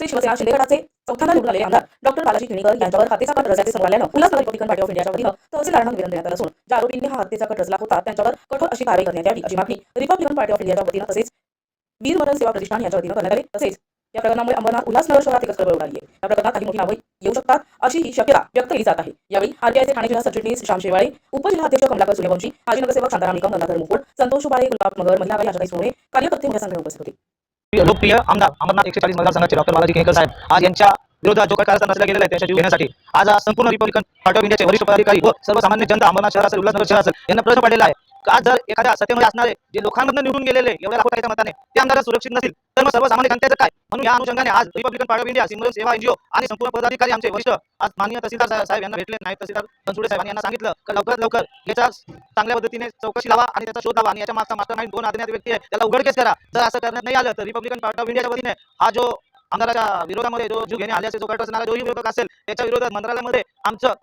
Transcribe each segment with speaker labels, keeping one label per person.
Speaker 1: भाजपचे शिवसेना शिंदे गटाचे चौथ्यांदा निवडून आलेले आमदार डॉक्टर बालाजी किणीकर यांच्यावर हत्येचा कट रचल्याचे समोर आल्यानं उल्हासनगर रिपब्लिकन पार्टी ऑफ इंडियाच्या वतीनं तहसीलदारांना निवेदन देण्यात आलं असून ज्या आरोपींनी हा हत्येचा कट रचला होता त्यांच्यावर कठोर अशी कारवाई करण्यात यावी अशी मागणी रिपब्लिकन पार्टी ऑफ इंडियाच्या वतीनं तसेच वीरमरण सेवा प्रतिष्ठान यांच्या वतीनं करण्यात आली. तसेच या प्रकरणामुळे अंबरनाथ उल्हासनगर शहरात एकच कळबळ उडाली आहे. या प्रकरणात काही मोठी नावं येऊ शकतात अशी ही शक्यता व्यक्त केली जात आहे. यावेळी आरटीआयचे ठाणे जिल्हा सरचिटणीस श्याम शेवाळे उपजिल्हाध्यक्ष कमलाकर सूर्यवंशी माजी नगरसेवक शांताराम निकम गंगाधर मुकुळ संतोष सुबाळे गुलाब मगर महिला आशाताई सोने कार्यकर्ते मोठ्या संख्येने उपस्थित होते.
Speaker 2: लोकप्रिय आमदार अमरनाथ एकशे चाळीस मतदारसंघाचे डॉक्टर बालाजी केकर साहेब आज यांच्या विरोधात जो काही कारस्थान रचला गेलेला आहे त्याच्या जीव घेण्यासाठी आज संपूर्ण रिपब्लिकन पार्टी ऑफ इंडियाचे वरिष्ठ पदाधिकारी व सर्वसामान्य जनता अमरनाथ शहर असेल उल्हासनगर शहर असेल यांना प्रश्न पडलेला आहे. का आज जर एखाद्या सत्तेमध्ये असणारे जे लोकांमधून निवडून गेलेले एवढ्या लाखो मताने ते आमदार सुरक्षित नसतील तर मग सर्वसामान्य जनतेचं काय? म्हणून या अनुषंगाने आज Republican party of India Simran Seva NGO आणि संपूर्ण पदाधिकारी आमचे वरिष्ठ आज माननीय तहसीलदार साहेब- यांना भेटले नायब तहसीलदार बनसुडे साहेब यांना सांगितलं की लवकरात लवकर याचा चांगल्या पद्धतीने चौकशी लावा आणि त्याचा शोध लावा आणि याच्या मागचा मास्टर माइंड दोन अज्ञात व्यक्ती आहे त्याला उघडकेस करा. जर असं करण्यात नाही आलं तर रिपब्लिकन पार्ट ऑफ इंडियाच्या वतीने हा जो आमदाराच्या विरोधामध्ये जो जीव घेणे आल्याचे जो गट असणारा जोही विरोधक असेल त्याच्या विरोधात मंत्रालयामध्ये आमचं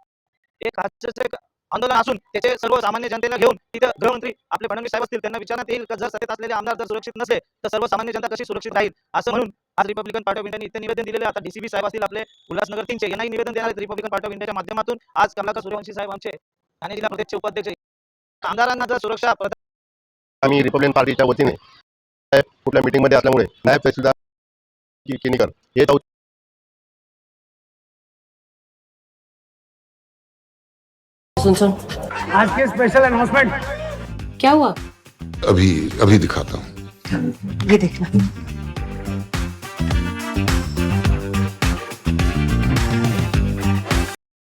Speaker 2: एक हास्याचं एक आंदोलन असून त्याचे सर्व सामान्य जनतेला घेऊन तिथं गृहमंत्री आपले फडणवीस साहेब असतील त्यांना विचारण्यात येईल. जर सत्तेत असलेले आमदार जर सुरक्षित नसले तर सर्वसामान्य जनता कशी सुरक्षित राहील? असं म्हणून आज रिपब्लिकन पार्टी ऑफ इंडियाने इथे निवेदन दिलेले आता डीसीबी साहेब असतील आपले उल्हासनगर तीनचे यांनाही निवेदन देणार आहेत रिपब्लिकन पार्टी ऑफ इंडियाच्या माध्यमातून. आज कमलाकर सूर्यवंशी साहेब आमचे ठाणे जिल्हा प्रदेशचे उपाध्यक्ष. आमदारांना जर सुरक्षा
Speaker 3: आम्ही रिपब्लिकन पार्टीच्या वतीने कुठल्या मीटिंगमध्ये असल्यामुळे नायब तहसीलदार किनीकर हे
Speaker 4: सुन सुन
Speaker 5: आज की स्पेशल अनाउंसमेंट
Speaker 4: क्या हुआ?
Speaker 6: अभी अभी दिखाता हूँ।
Speaker 4: ये देखना।